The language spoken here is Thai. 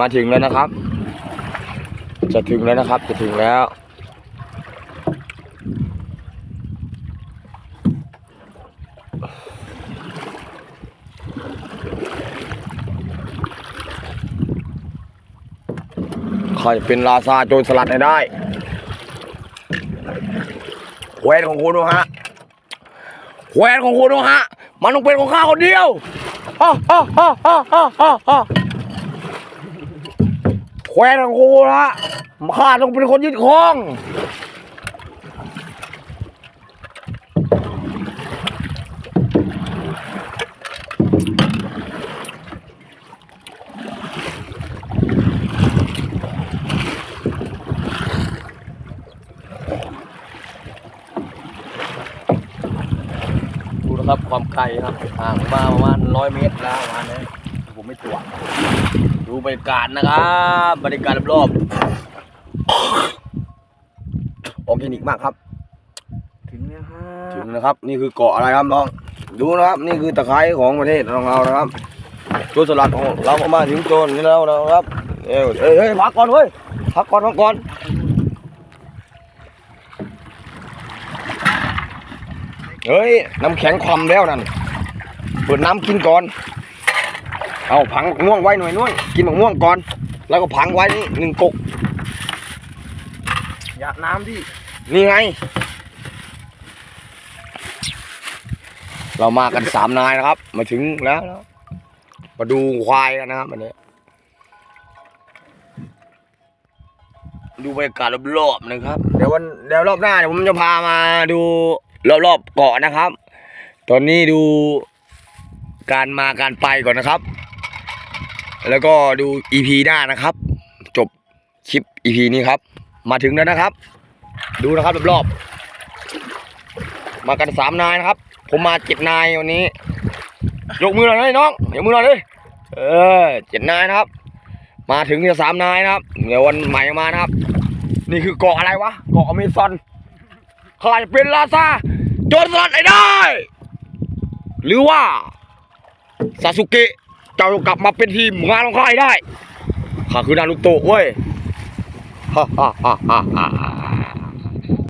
มาถึงแล้วนะครับ จะถึงแล้วนะครับ จะถึงแล้ว ใครเป็นราซาโจรสลัดให้ได้แหวนของคุณดูฮะแหวนของคุณดูฮะ มันต้องเป็นของข้าคนเดียวฮ่าฮ่าฮ่าฮ่าฮ่าฮ่าฮ่า แหวนของคุณฮะข้าต้องเป็นคนยึดครองดูนะครับความไกลครับห่างมาประมาณร้อยเมตรแล้วประมาณนี้ ผมไม่ตรวจดูบรรยากาศนะครับบรรยากาศรอบๆออร์แกนิกมากครับ ถึงแล้วครับถึงนะครับ นี่คือเกาะอะไรครับน้อง ดูนะครับ นี่คือตะไคร้ของประเทศของเรานะครับโจรสลัดของเรามาถึงโจรนี่แล้วนะครับเอ้ยเอ้ยเอ้ยพักก่อนเว้ยพักก่อนพักก่อนเฮ้ยน้ำแข็งความแล้วนั่นเปิดน้ำกินก่อน เอาผังมะม่วงไว้หน่อยน้อยกินมะม่วงก่อน แล้วก็ผังไว้นี่หนึ่งกกอยากน้ำที่นี่ไง เรามากันสามนายนะครับ มาถึงแล้วนะมาดูควายกันนะครับวันนี้ดูบรรยากาศรอบๆนะครับ เดี๋ยววันเดี๋ยวรอบหน้าเดี๋ยวผมจะพามาดูรอบๆเกาะนะครับ ตอนนี้ดูการมาการไปก่อนนะครับ แล้วก็ดู EP หน้านะครับ จบคลิป EP นี้ครับ มาถึงแล้วนะครับ ดูนะครับรอบๆมากันสามนายนะครับ ผมมาเจ็ดนายวันนี้ ยกมือหน่อยน้องยกมือหน่อยเลยเออเจ็ดนายนะครับ มาถึงที่สามนายนะครับเดี๋ยววันใหม่มานะครับ นี่คือเกาะอะไรวะเกาะอเมซอนใครเป็นลาซาโจรสลัดไอ้ได้ หรือว่าซาสุเกะ เจ้ากลับมาเป็นทีมงานของข้าให้ได้ข้าคือนารุโตะเว้ยฮ่าฮ่าฮ่าฮ่า